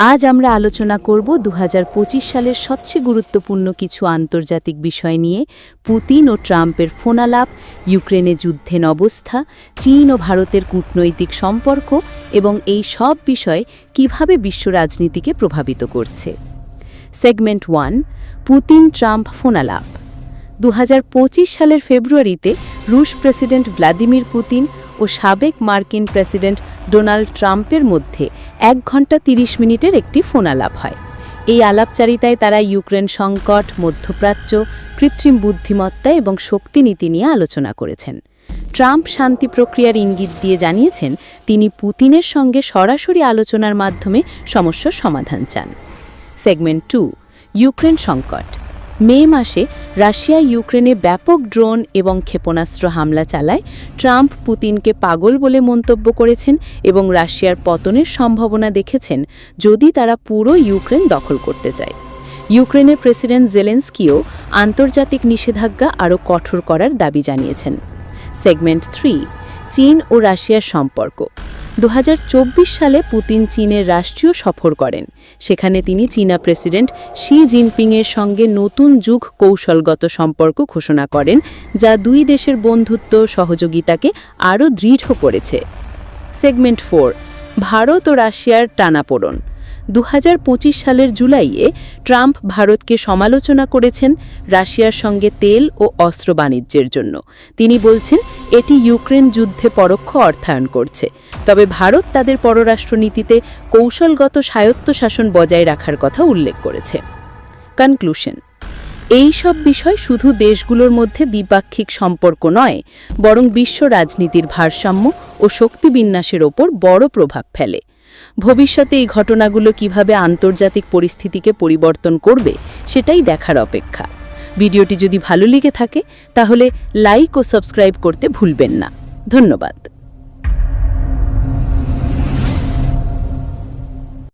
আজ আমরা আলোচনা করব দু হাজার পঁচিশ সালের সবচেয়ে গুরুত্বপূর্ণ কিছু আন্তর্জাতিক বিষয় নিয়ে, পুতিন ও ট্রাম্পের ফোনালাপ, ইউক্রেনে যুদ্ধের অবস্থা চীন ও ভারতের কূটনৈতিক সম্পর্ক এবং এই সব বিষয় কীভাবে বিশ্ব রাজনীতিকে প্রভাবিত করছে। সেগমেন্ট ওয়ান, পুতিন ট্রাম্প ফোনালাপ। দু হাজার পঁচিশ সালের ফেব্রুয়ারিতে রুশ প্রেসিডেন্ট ভ্লাদিমির পুতিন ও সাবেক মার্কিন প্রেসিডেন্ট ডোনাল্ড ট্রাম্পের মধ্যে এক ঘণ্টা তিরিশ মিনিটের একটি ফোনালাপ হয়। এই আলাপচারিতায় তারা ইউক্রেন সংকট, মধ্যপ্রাচ্য, কৃত্রিম বুদ্ধিমত্তা এবং শক্তিনীতি নিয়ে আলোচনা করেছেন। ট্রাম্প শান্তি প্রক্রিয়ার ইঙ্গিত দিয়ে জানিয়েছেন, তিনি পুতিনের সঙ্গে সরাসরি আলোচনার মাধ্যমে সমস্যার সমাধান চান। সেগমেন্ট টু, ইউক্রেন সংকট। মে মাসে রাশিয়া ইউক্রেনে ব্যাপক ড্রোন এবং ক্ষেপণাস্ত্র হামলা চালায়। ট্রাম্প পুতিনকে পাগল বলে মন্তব্য করেছেন এবং রাশিয়ার পতনের সম্ভাবনা দেখেছেন যদি তারা পুরো ইউক্রেন দখল করতে চায়। ইউক্রেনের প্রেসিডেন্ট জেলেন্সকিও আন্তর্জাতিক নিষেধাজ্ঞা আরও কঠোর করার দাবি জানিয়েছেন। সেগমেন্ট থ্রি, চীন ও রাশিয়ার সম্পর্ক। দু হাজার চব্বিশ সালে পুতিন চীনের রাষ্ট্রীয় সফর করেন। সেখানে তিনি চীনা প্রেসিডেন্ট শি জিনপিংয়ের সঙ্গে নতুন যুগ কৌশলগত সম্পর্ক ঘোষণা করেন, যা দুই দেশের বন্ধুত্ব সহযোগিতাকে আরও দৃঢ় করেছে। সেগমেন্ট ফোর, ভারত ও রাশিয়ার টানাপোড়ন। দু হাজার পঁচিশ সালের জুলাইয়ে ট্রাম্প ভারতকে সমালোচনা করেছেন রাশিয়ার সঙ্গে তেল ও অস্ত্র বাণিজ্যের জন্য। তিনি বলছেন, এটি ইউক্রেন যুদ্ধে পরোক্ষ অর্থায়ন করছে। তবে ভারত তাদের পররাষ্ট্রনীতিতে কৌশলগত স্বায়ত্তশাসন বজায় রাখার কথা উল্লেখ করেছে। কনক্লুশন। এই সব বিষয় শুধু দেশগুলোর মধ্যে দ্বিপাক্ষিক সম্পর্ক নয়, বরং বিশ্ব রাজনীতির ভারসাম্য ও শক্তিবিন্যাসের ওপর বড় প্রভাব ফেলে। ভবিষ্যতে এই ঘটনাগুলো কীভাবে আন্তর্জাতিক পরিস্থিতিকে পরিবর্তন করবে সেটাই দেখার অপেক্ষা। ভিডিওটি যদি ভালো লেগে থাকে, তাহলে লাইক ও সাবস্ক্রাইব করতে ভুলবেন না। ধন্যবাদ।